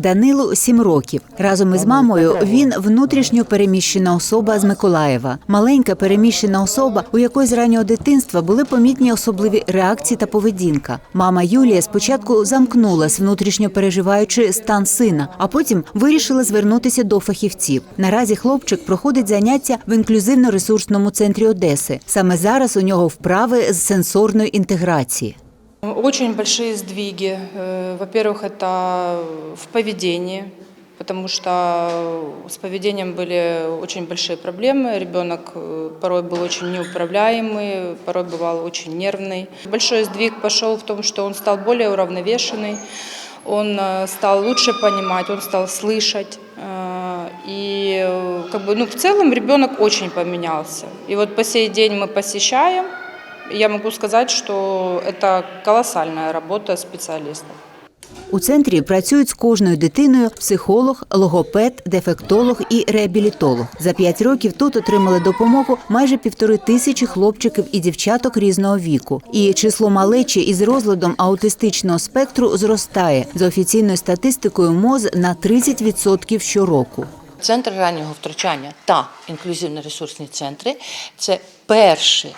Данилу сім років. Разом із мамою він внутрішньо переміщена особа з Миколаєва. Маленька переміщена особа, у якої з раннього дитинства були помітні особливі реакції та поведінка. Мама Юлія спочатку замкнулась, внутрішньо переживаючи стан сина, а потім вирішила звернутися до фахівців. Наразі хлопчик проходить заняття в інклюзивно-ресурсному центрі Одеси. Саме зараз у нього вправи з сенсорної інтеграції. Очень большие сдвиги. Э, Во-первых, это в поведении, потому что с поведением были очень большие проблемы. Ребенок э, порой был очень неуправляемый, порой бывал очень нервный. Большой сдвиг пошел в том, что он стал более уравновешенный, он э, стал лучше понимать, он стал слышать. И как бы, ну, в целом ребенок очень поменялся. И вот по сей день мы посещаем, я могу сказать, что это колоссальная работа специалистов. У центрі працюють з кожною дитиною психолог, логопед, дефектолог і реабілітолог. За п'ять років тут отримали допомогу майже півтори тисячі хлопчиків і дівчаток різного віку. І число малечі із розладом аутистичного спектру зростає за офіційною статистикою МОЗ на 30% щороку. Центр раннього втручання та інклюзивно-ресурсні центри це перші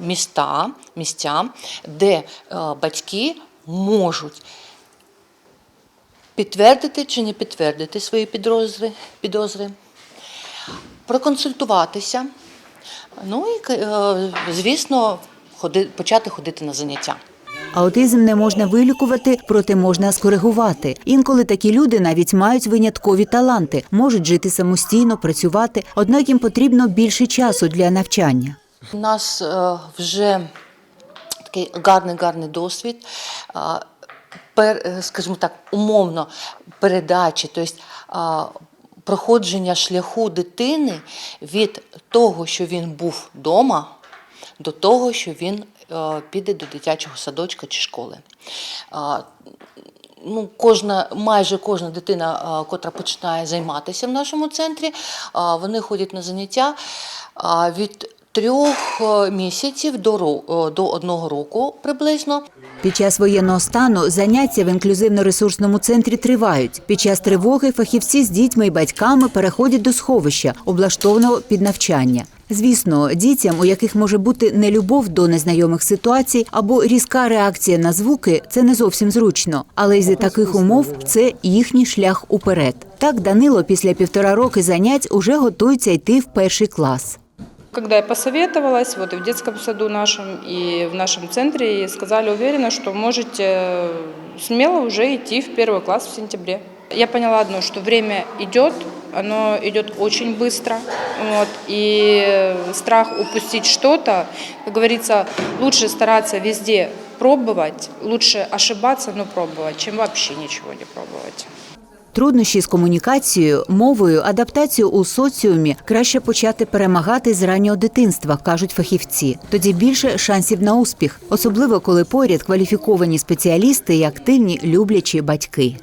міста, місця, де е, батьки можуть підтвердити чи не підтвердити свої підозри, підозри проконсультуватися, ну і, е, звісно, ходи, почати ходити на заняття. Аутизм не можна вилікувати, проте можна скоригувати. Інколи такі люди навіть мають виняткові таланти, можуть жити самостійно, працювати, однак їм потрібно більше часу для навчання. У нас е, вже такий гарний гарний досвід. е, е, скажімо так, умовно передачі, тобто проходження шляху дитини від того, що він був вдома, до того, що він піде до дитячого садочка чи школи. Ну, кожна, майже кожна дитина, котра починає займатися в нашому центрі, вони ходять на заняття від трьох е, місяців до, е, до одного року приблизно. Під час воєнного стану заняття в інклюзивно-ресурсному центрі тривають. Під час тривоги фахівці з дітьми і батьками переходять до сховища, облаштованого під навчання. Звісно, дітям, у яких може бути нелюбов до незнайомих ситуацій або різка реакція на звуки, це не зовсім зручно. Але із таких умов це їхній шлях уперед. Так Данило після півтора роки занять уже готується йти в перший клас. Когда я посоветовалась, вот и в детском саду нашем, и в нашем центре, и сказали уверенно, что можете э, смело уже идти в первый класс в сентябре. Я поняла одно, что время идет, оно идет очень быстро, вот, и страх упустить что-то, как говорится, лучше стараться везде пробовать, лучше ошибаться, но пробовать, чем вообще ничего не пробовать. Труднощі з комунікацією, мовою, адаптацію у соціумі краще почати перемагати з раннього дитинства, кажуть фахівці. Тоді більше шансів на успіх, особливо коли поряд кваліфіковані спеціалісти і активні люблячі батьки.